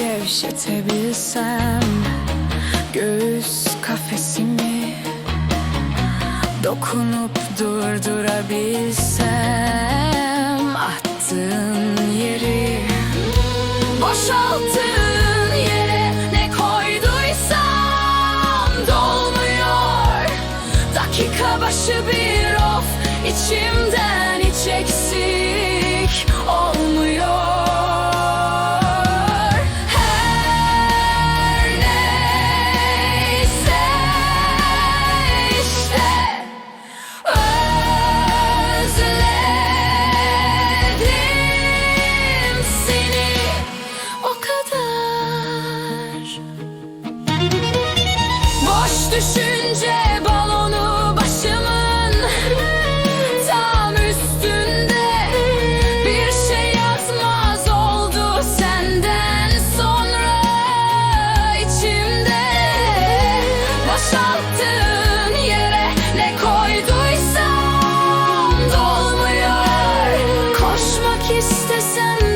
Gevşetebilsem Göğüs kafesimi Dokunup durdurabilsem Attığın yeri Boşalttığın yere ne düşünce balonu başımın tam üstünde. Bir şey yazmaz oldu senden sonra içimde. Boşalttığın yere ne koyduysam dolmuyor. Koşmak istesem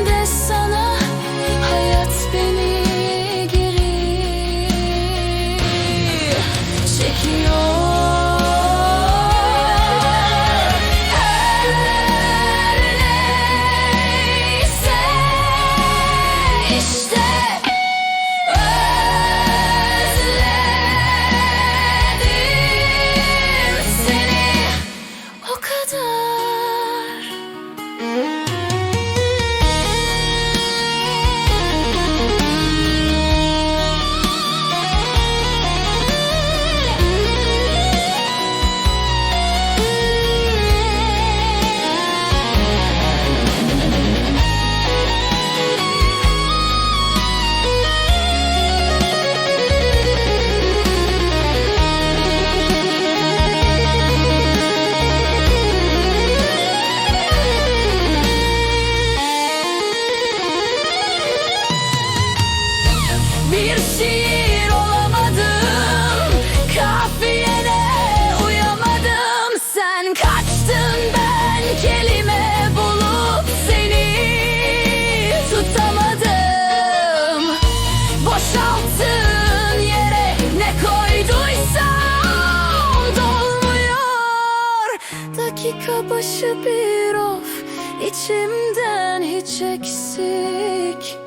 başı bir of içimden hiç eksik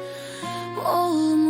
olmuyor